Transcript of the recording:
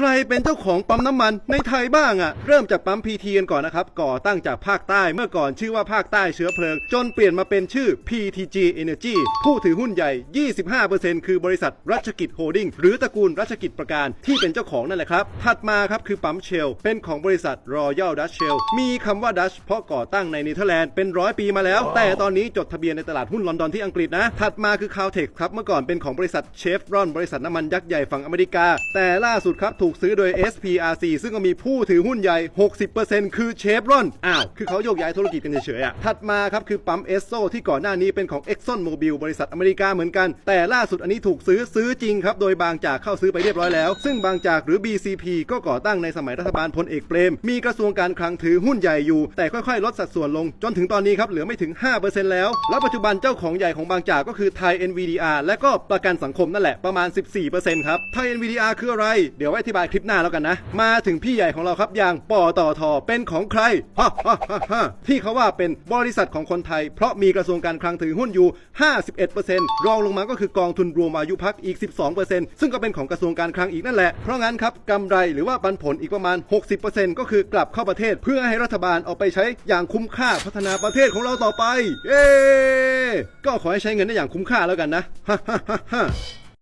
ใครเป็นเจ้าของปั๊มน้ำมันในไทยบ้างอะเริ่มจากปั๊มพีทีกันก่อนนะครับ ก่อตั้งจากภาคใต้เมื่อก่อนชื่อว่าภาคใต้เชื้อเพลิง จนเปลี่ยนมาเป็นชื่อ PTG Energy ผู้ถือหุ้นใหญ่ 25%คือบริษัทรัชกิจโฮลดิ้งหรือตระกูลรัชกิจประการที่เป็นเจ้าของนั่นแหละครับ ถัดมาครับคือปั๊มเชล เป็นของบริษัท Royal Dutch Shell มีคำว่า Dutch เพราะก่อตั้งในเนเธอร์แลนด์เป็นร้อยปีมาแล้ว แต่ตอนนี้จดทะเบียนในตลาดหุ้นลอนดอนที่อังกฤษนะถัดมาคือ Caltex ครับเมื่อก่อนเป็นของบริษัทเชฟรอนบริษัทน้ำมันยักษ์ใหญ่ฝั่งอเมริกา แต่ล่าสุดครับถูกซื้อโดย SPRC ซึ่งก็มีผู้ถือหุ้นใหญ่ 60%คือเชฟรอนอ้าว คือเขาโยกย้ายธุรกิจกันเฉยๆอะถัดมาครับคือปั๊มเอสโซที่ก่อนหน้านี้เป็นของ Exxon Mobil บริษัทอเมริกาเหมือนกัน แต่ล่าสุดอันนี้ถูกซื้อซื้อจริงครับโดยบางจากเข้าซื้อไปเรียบร้อยแล้ว ซึ่งบางจากหรือ BCP ก็ก่อตั้งในสมัยรัฐบาลพลเอกเปรม มีกระทรวงการคลังถือหุ้นใหญ่อยู่ แต่ค่อยๆ ลดสัดส่วนลง จนถึงตอนนี้ครับเหลือไม่ถึง 5%แล้ว แล้วปัจจุบันเจ้าของใหญ่ของบางจากก็คือไทย NVDR และก็ประกันสังคมนั่นแหละประมาณ 14%ครับไทย NVDR คืออะไร เดี๋ยวไว้อธิบายคลิปหน้าแล้วกันนะ มาถึงพี่ใหญ่ของเราครับอย่างปอตอทอเป็นของใครฮ่าฮ่าฮ่าฮ่าที่เขาว่าเป็นบริษัทของคนไทย เพราะมีกระทรวงการคลังถือหุ้นอยู่ 51%รองลงมาก็คือกองทุนรวมอายุพักอีก 12%ซึ่งก็เป็นของกระทรวงการคลังอีกนั่นแหละ เพราะงั้นครับกำไรหรือว่าปันผลอีกประมาณ 60%ก็คือกลับเข้าประเทศ เพื่อให้รัฐบาลเอาไปใช้อย่างคุ้มค่าพัฒนาประเทศของเราต่อไปเย้ก็ขอให้ใช้เงินได้อย่างคุ้มค่าแล้วกันนะฮ่าฮ่าฮ่า